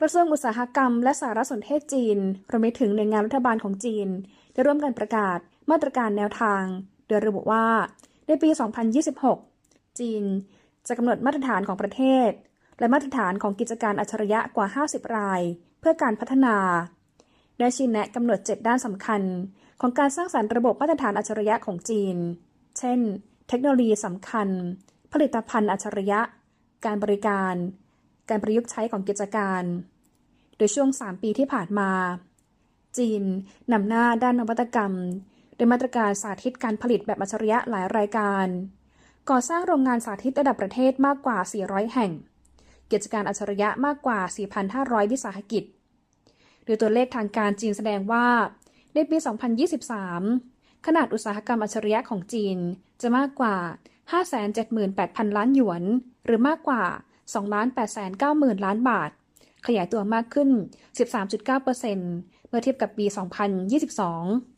กระทรวงอุตสาหกรรมและสารสนเทศจีนรวมไปถึงหน่วยงานรัฐบาลของจีน ได้ร่วมกันประกาศมาตรการแนวทาง โดยระบุว่า ในปี 2026 จีนจะกำหนดมาตรฐานของประเทศ และมาตรฐานของกิจการอัจฉริยะกว่า 50 ราย เพื่อการพัฒนา ได้ชี้แนะกำหนด 7 ด้านสำคัญ ของการสร้างสรรค์ระบบมาตรฐานอัจฉริยะของจีน เช่น เทคโนโลยีสำคัญ ผลิตภัณฑ์อัจฉริยะ การบริการ การประยุกต์ใช้ของกิจการ โดยช่วง 3 ปีที่ผ่านมา จีนนำหน้าด้านนวัตกรรม โดยมาตรการสาธิตการผลิตแบบอัจฉริยะหลายรายการ ก่อสร้างโรงงานสาธิตระดับประเทศมากกว่า 400 แห่ง กิจการอัจฉริยะมากกว่า 4,500 วิสาหกิจ โดยตัวเลขทางการจีนแสดงว่า ในปี 2023 ขนาดอุตสาหกรรมอัจฉริยะของจีนจะมากกว่า 578,000 ล้านหยวน หรือมากกว่า 2,890,000 ล้านบาท ขยายตัวมากขึ้น 13.9%เมื่อเทียบกับปี 2022